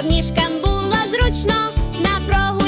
щоб ніжкам було зручно на прогулянку.